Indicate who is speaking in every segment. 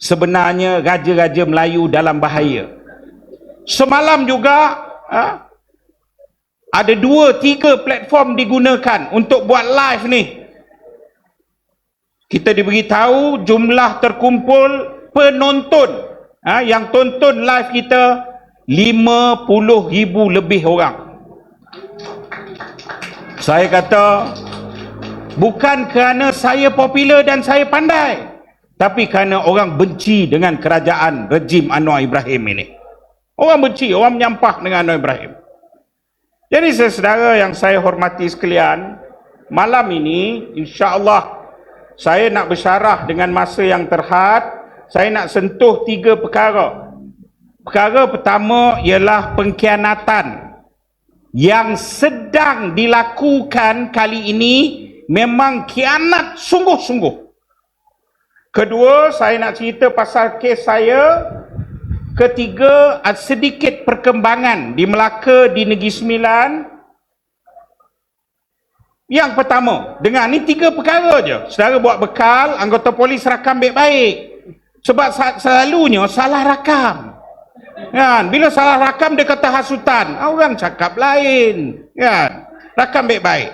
Speaker 1: sebenarnya raja-raja Melayu dalam bahaya. Semalam juga ha, ada dua, tiga platform digunakan untuk buat live ni. Kita diberitahu jumlah terkumpul penonton ha, yang tonton live kita 50 ribu lebih orang. Saya kata bukan kerana saya popular dan saya pandai tapi kerana orang benci dengan kerajaan rejim Anwar Ibrahim ini. Orang benci, orang menyampah dengan Anwar Ibrahim. Jadi saudara yang saya hormati sekalian, malam ini insya-Allah saya nak bersyarah dengan masa yang terhad, saya nak sentuh tiga perkara. Perkara pertama ialah pengkhianatan yang sedang dilakukan kali ini memang kianat sungguh-sungguh. Kedua, saya nak cerita pasal kes saya Ketiga, sedikit perkembangan di Melaka di Negeri Sembilan. Yang pertama, dengan ni tiga perkara je. Saudara buat bekal, anggota polis rakam baik-baik. Sebab selalunya salah rakam. Kan? Bila salah rakam dia kata hasutan. Orang cakap lain. Kan? Rakam baik-baik.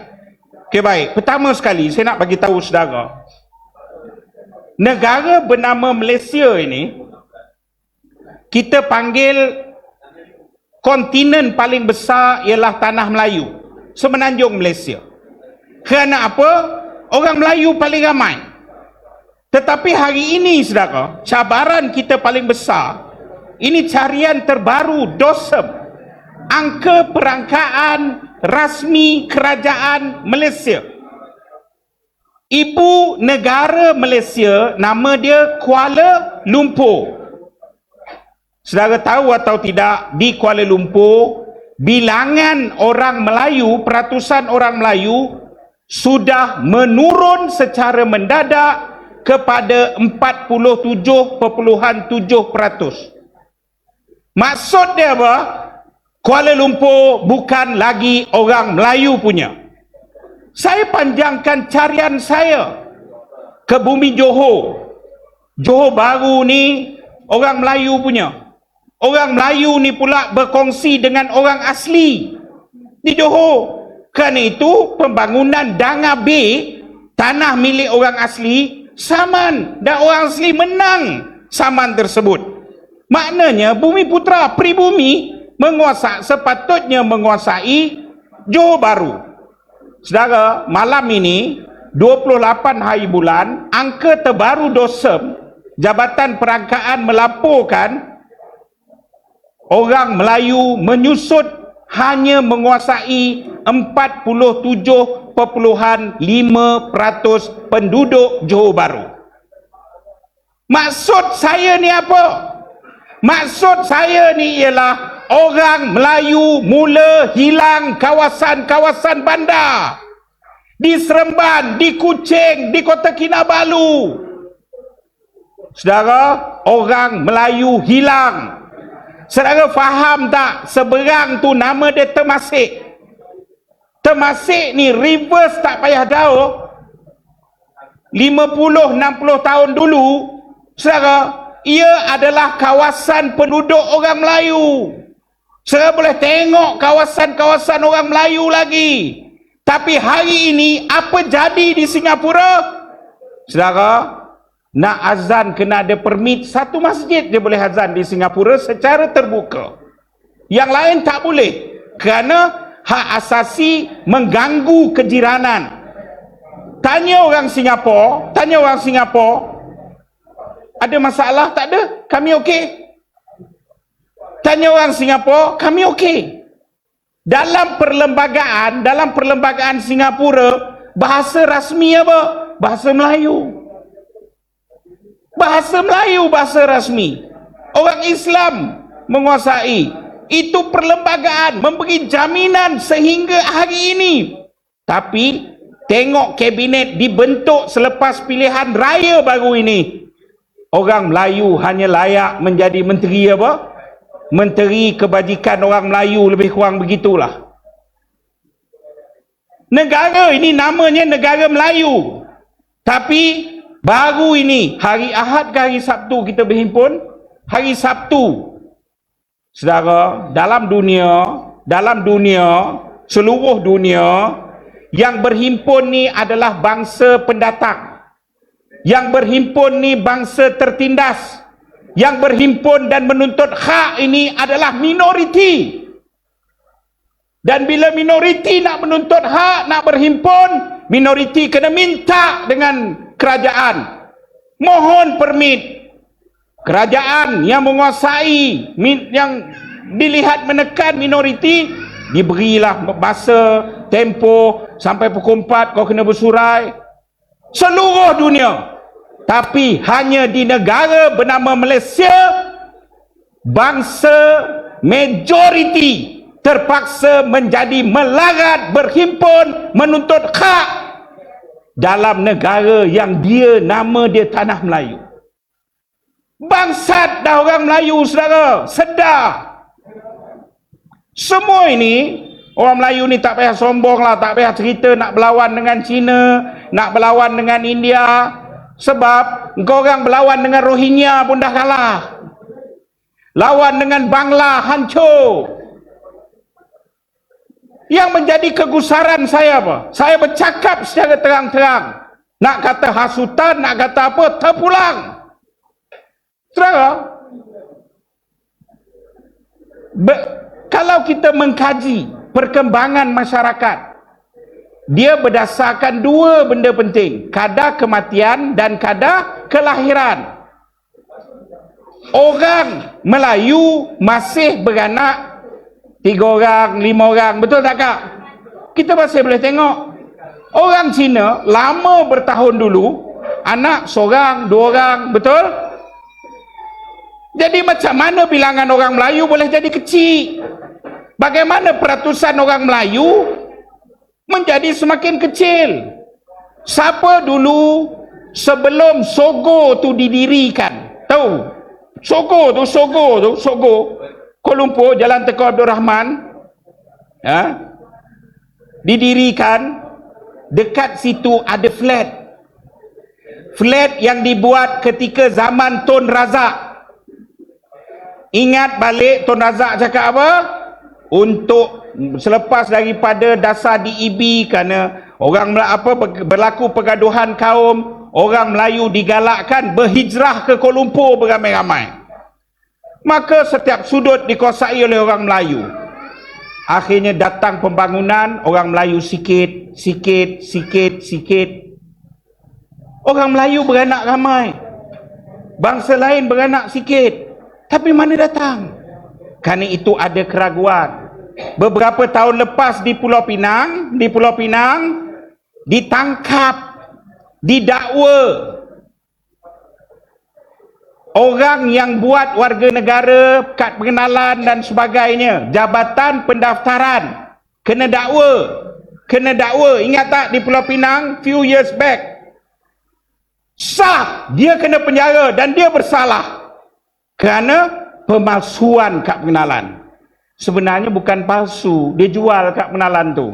Speaker 1: Okey baik. Pertama sekali saya nak bagi tahu saudara. Negara bernama Malaysia ini kita panggil kontinen paling besar ialah tanah Melayu semenanjung Malaysia. Kerana apa? Orang Melayu paling ramai. Tetapi hari ini saudara cabaran kita paling besar ini carian terbaru DOSEM angka perangkaan rasmi kerajaan Malaysia ibu negara Malaysia nama dia Kuala Lumpur Saudara tahu atau tidak di Kuala Lumpur bilangan orang Melayu, peratusan orang Melayu sudah menurun secara mendadak kepada 47.7%. Maksud dia apa? Kuala Lumpur bukan lagi orang Melayu punya. Saya panjangkan carian saya ke bumi Johor. Johor baru ni orang Melayu punya. Orang Melayu ni pula berkongsi dengan orang asli di Johor. Kerana itu pembangunan Danga B, tanah milik orang asli, saman. Dan orang asli menang saman tersebut. Maknanya bumi putra pribumi menguasai, sepatutnya menguasai Johor Baru. Saudara, malam ini 28 hari bulan, angka terbaru DOSEM, Jabatan Perangkaan melaporkan orang Melayu menyusut hanya menguasai 47.5% penduduk Johor Bahru. Maksud saya ni apa? Maksud saya ni ialah orang Melayu mula hilang kawasan-kawasan bandar. Di Seremban, di Kuching, di Kota Kinabalu. Saudara, orang Melayu hilang Saudara faham tak seberang tu nama dia Temasik? Temasik ni reverse tak payah jauh. 50 60 tahun dulu, saudara, ia adalah kawasan penduduk orang Melayu. Saudara boleh tengok kawasan-kawasan orang Melayu lagi. Tapi hari ini apa jadi di Singapura? Saudara, nak azan kena ada permit satu masjid dia boleh azan di Singapura secara terbuka. Yang lain tak boleh. Kerana hak asasi mengganggu kejiranan. Tanya orang Singapura tanya orang Singapura ada masalah tak ada? Kami okey tanya orang Singapura kami okey dalam perlembagaan dalam perlembagaan Singapura bahasa rasmi apa bahasa Melayu Bahasa Melayu bahasa rasmi. Orang Islam menguasai. Itu perlembagaan memberi jaminan sehingga hari ini. Tapi tengok kabinet dibentuk selepas pilihan raya baru ini. Orang Melayu hanya layak menjadi menteri apa? Menteri kebajikan orang Melayu lebih kurang begitulah. Negara ini namanya negara Melayu. Tapi Baru ini, hari Ahad ke hari Sabtu kita berhimpun? Hari Sabtu. Saudara, dalam dunia, dalam dunia, seluruh dunia, yang berhimpun ni adalah bangsa pendatang. Yang berhimpun ni bangsa tertindas. Yang berhimpun dan menuntut hak ini adalah minoriti. Dan bila minoriti nak menuntut hak, nak berhimpun, minoriti kena minta dengan kerajaan. Mohon permit. Kerajaan yang menguasai, yang dilihat menekan minoriti, diberilah masa, tempo, sampai pukul 4 kau kena bersurai. Seluruh dunia. Tapi hanya di negara bernama Malaysia, bangsa majoriti terpaksa menjadi melarat berhimpun menuntut hak dalam negara yang dia nama dia tanah Melayu. Bangsat dah orang Melayu saudara, sedar. Semua ini orang Melayu ni tak payah sombong lah, tak payah cerita nak berlawan dengan Cina, nak berlawan dengan India sebab kau orang berlawan dengan Rohingya pun dah kalah. Lawan dengan Bangla hancur. Yang menjadi kegusaran saya apa? Saya bercakap secara terang-terang. Nak kata hasutan, nak kata apa, terpulang. Terang Be- kalau kita mengkaji perkembangan masyarakat, dia berdasarkan dua benda penting. Kadar kematian dan kadar kelahiran. Orang Melayu masih beranak Tiga orang, lima orang. Betul tak kak? Kita masih boleh tengok. Orang Cina lama bertahun dulu. Anak seorang, dua orang. Betul? Jadi macam mana bilangan orang Melayu boleh jadi kecil? Bagaimana peratusan orang Melayu menjadi semakin kecil? Siapa dulu sebelum Sogo tu didirikan? Tahu? Sogo tu, Sogo tu, Sogo. Kuala Lumpur Jalan Tengku Abdul Rahman ya, didirikan dekat situ ada flat flat yang dibuat ketika zaman Tun Razak ingat balik Tun Razak cakap apa untuk selepas daripada dasar DEB kerana orang apa berlaku pergaduhan kaum orang Melayu digalakkan berhijrah ke Kuala Lumpur beramai-ramai. Maka setiap sudut dikuasai oleh orang Melayu. Akhirnya datang pembangunan orang Melayu sikit sikit sikit sikit. Orang Melayu beranak ramai. Bangsa lain beranak sikit. Tapi mana datang? Kerana itu ada keraguan beberapa tahun lepas di Pulau Pinang di Pulau Pinang ditangkap didakwa orang yang buat warga negara, kad pengenalan dan sebagainya, jabatan pendaftaran, kena dakwa. Kena dakwa. Ingat tak di Pulau Pinang, few years back. Sah, dia kena penjara dan dia bersalah. Kerana pemalsuan kad pengenalan. Sebenarnya bukan palsu, dia jual kad pengenalan tu.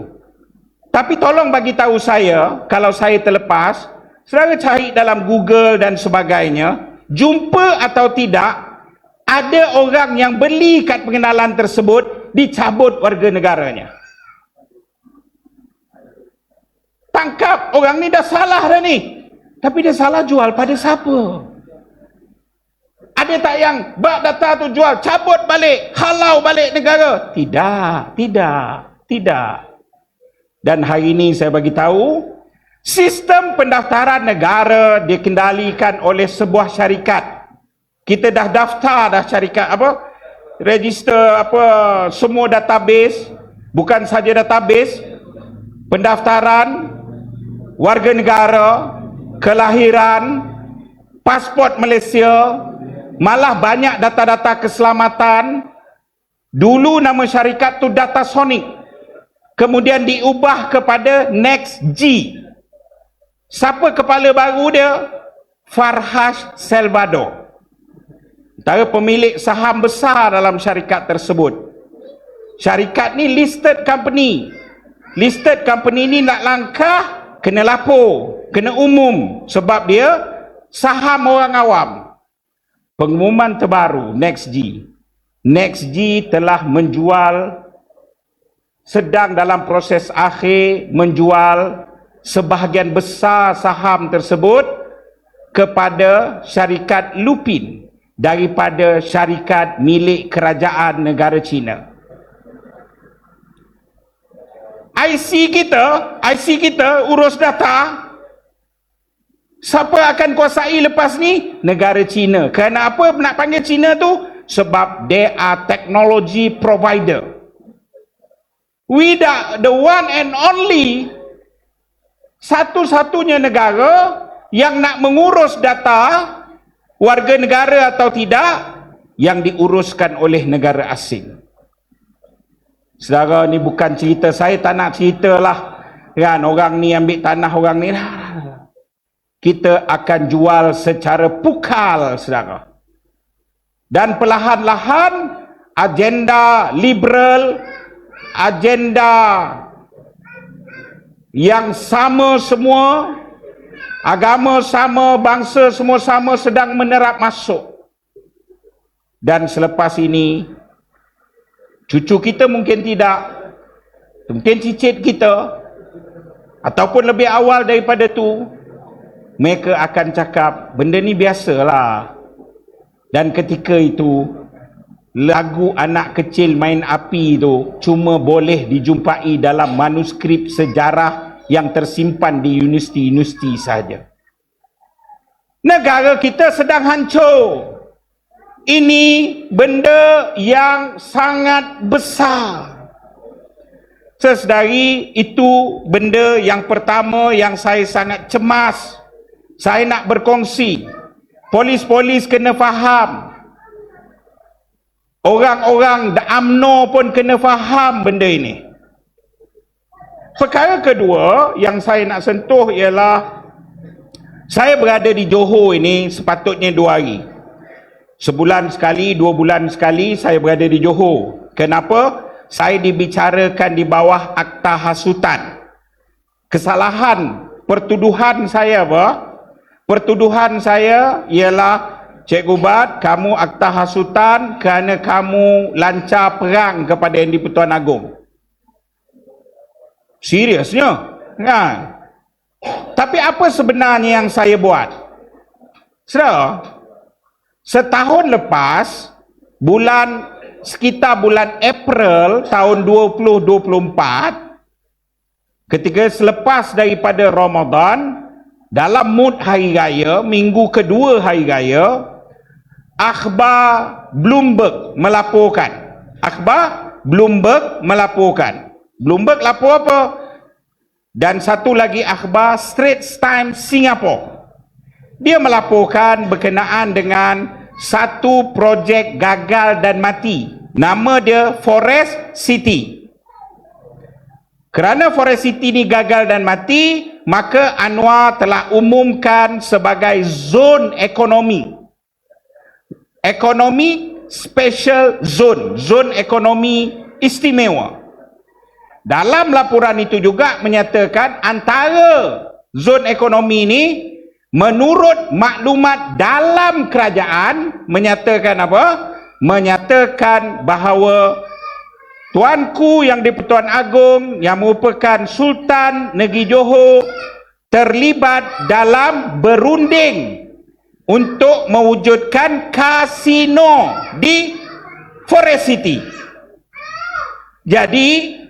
Speaker 1: Tapi tolong bagi tahu saya, kalau saya terlepas, saudara cari dalam Google dan sebagainya, jumpa atau tidak ada orang yang beli kad pengenalan tersebut dicabut warga negaranya. Tangkap orang ni dah salah dah ni. Tapi dia salah jual pada siapa ada tak yang bak data tu jual cabut balik halau balik negara tidak tidak tidak dan hari ini saya bagi tahu Sistem pendaftaran negara dikendalikan oleh sebuah syarikat. Kita dah daftar dah syarikat apa? Register apa semua database, bukan saja database, pendaftaran warga negara, kelahiran, pasport Malaysia, malah banyak data-data keselamatan. Dulu nama syarikat tu Datasonic. Kemudian diubah kepada NextG. Siapa kepala baru dia? Farhas Salvador. Antara pemilik saham besar dalam syarikat tersebut. Syarikat ni listed company. Listed company ni nak langkah, kena lapor. Kena umum. Sebab dia saham orang awam. Pengumuman terbaru NextG. NextG telah menjual sedang dalam proses akhir menjual sebahagian besar saham tersebut kepada syarikat Lupin daripada syarikat milik kerajaan negara China. IC kita, IC kita urus data. Siapa akan kuasai lepas ni? Negara China. Kerana apa nak panggil China tu? Sebab they are technology provider. We the, the one and only satu-satunya negara yang nak mengurus data warga negara atau tidak yang diuruskan oleh negara asing. Saudara ni bukan cerita saya tak nak cerita lah kan orang ni ambil tanah orang ni lah. Kita akan jual secara pukal saudara. Dan perlahan-lahan agenda liberal agenda yang sama semua agama sama bangsa semua sama sedang menerap masuk dan selepas ini cucu kita mungkin tidak mungkin cicit kita ataupun lebih awal daripada tu mereka akan cakap benda ni biasalah dan ketika itu lagu anak kecil main api tu cuma boleh dijumpai dalam manuskrip sejarah yang tersimpan di universiti-universiti saja. Negara kita sedang hancur. Ini benda yang sangat besar. Sesedari itu benda yang pertama yang saya sangat cemas. Saya nak berkongsi. Polis-polis kena faham Orang-orang UMNO pun kena faham benda ini. Perkara kedua yang saya nak sentuh ialah saya berada di Johor ini sepatutnya dua hari. Sebulan sekali, dua bulan sekali saya berada di Johor. Kenapa? Saya dibicarakan di bawah akta hasutan. Kesalahan pertuduhan saya apa? Pertuduhan saya ialah Cikgu Bat, kamu akta hasutan kerana kamu lancar perang kepada Yang di-Pertuan Agong. Seriusnya? Kan? Tapi apa sebenarnya yang saya buat? Saudara, setahun lepas, bulan sekitar bulan April tahun 2024, ketika selepas daripada Ramadan, dalam mood hari raya, minggu kedua hari raya, akhbar Bloomberg melaporkan. Akhbar Bloomberg melaporkan. Bloomberg lapor apa? Dan satu lagi akhbar Straits Times Singapore. Dia melaporkan berkenaan dengan satu projek gagal dan mati. Nama dia Forest City. Kerana Forest City ni gagal dan mati maka Anwar telah umumkan sebagai zon ekonomi ekonomi special zone, zone ekonomi istimewa. Dalam laporan itu juga menyatakan antara zone ekonomi ini menurut maklumat dalam kerajaan menyatakan apa? Menyatakan bahawa tuanku yang di-Pertuan Agong yang merupakan Sultan Negeri Johor terlibat dalam berunding untuk mewujudkan kasino di Forest City. Jadi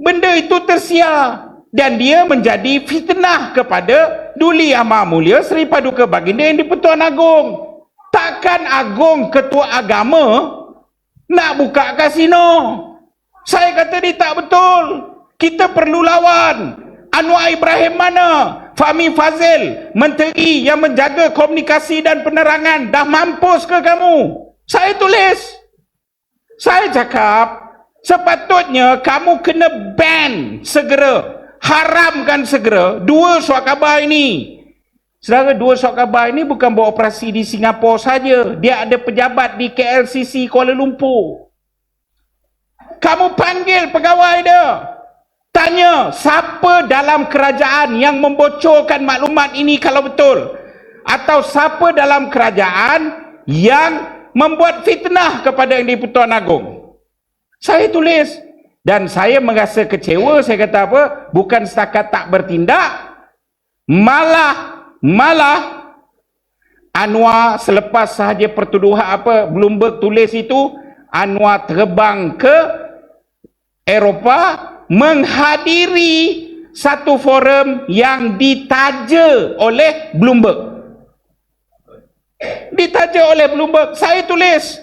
Speaker 1: benda itu tersia dan dia menjadi fitnah kepada Duli Amat Mulia Seri Paduka Baginda yang di-Pertuan Agong. Takkan Agong Ketua Agama nak buka kasino? Saya kata dia tak betul. Kita perlu lawan. Anwar Ibrahim mana? Fahmi Fazil, menteri yang menjaga komunikasi dan penerangan, dah mampus ke kamu? Saya tulis. Saya cakap, sepatutnya kamu kena ban segera. Haramkan segera dua surat khabar ini. Saudara, dua surat khabar ini bukan beroperasi di Singapura saja. Dia ada pejabat di KLCC Kuala Lumpur. Kamu panggil pegawai dia. Tanya siapa dalam kerajaan yang membocorkan maklumat ini kalau betul. atau siapa dalam kerajaan yang membuat fitnah kepada Yang di-Pertuan Agong. Saya tulis dan saya merasa kecewa saya kata apa bukan setakat tak bertindak malah malah Anwar selepas sahaja pertuduhan apa Bloomberg tulis itu Anwar terbang ke Eropah menghadiri satu forum yang ditaja oleh Bloomberg. Ditaja oleh Bloomberg. Saya tulis.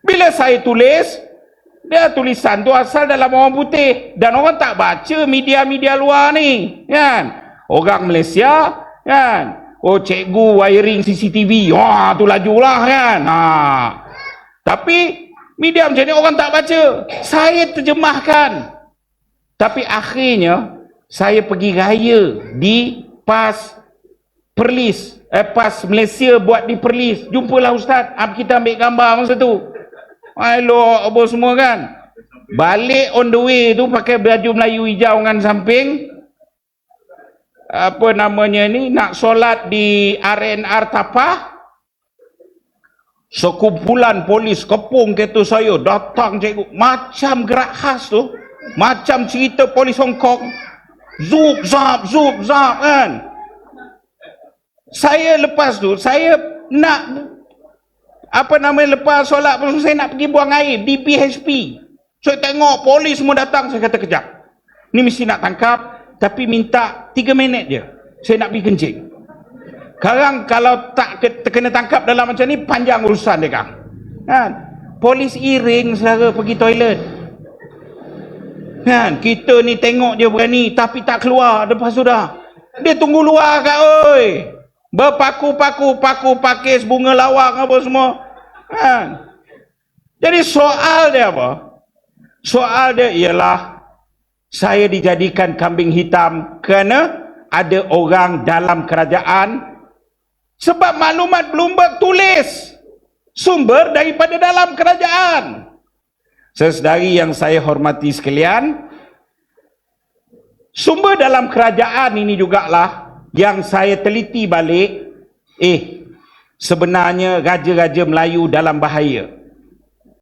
Speaker 1: Bila saya tulis, dia tulisan tu asal dalam orang putih dan orang tak baca media-media luar ni, kan? Orang Malaysia, kan? Oh cikgu wiring CCTV, wah tu lajulah kan. Ha. Tapi media macam ni orang tak baca. Saya terjemahkan. Tapi akhirnya saya pergi raya di PAS Perlis. Eh, PAS Malaysia buat di Perlis. Jumpalah Ustaz. Kita ambil gambar masa tu. Elok apa semua kan. Balik on the way tu pakai baju Melayu hijau dengan samping. Apa namanya ni. Nak solat di RNR Tapah. Sekumpulan polis kepung kereta saya. Datang cikgu. Macam gerak khas tu. Macam cerita polis Hong Kong. Zup, zap, zup, zap kan. Saya lepas tu, saya nak apa namanya lepas solat pun saya nak pergi buang air di PHP. Saya tengok polis semua datang, saya kata kejap. Ni mesti nak tangkap, tapi minta 3 minit je. Saya nak pergi kencing. Sekarang kalau tak kena tangkap dalam macam ni, panjang urusan dia kan. Kan? Polis iring saudara pergi toilet. Kan? Kita ni tengok dia berani tapi tak keluar lepas sudah. Dia tunggu luar kat oi. Berpaku-paku, paku pakis bunga lawak apa semua. Kan? Jadi soal dia apa? Soal dia ialah saya dijadikan kambing hitam kerana ada orang dalam kerajaan sebab maklumat Bloomberg tulis sumber daripada dalam kerajaan. Sesedari yang saya hormati sekalian, sumber dalam kerajaan ini jugalah yang saya teliti balik, eh, sebenarnya raja-raja Melayu dalam bahaya.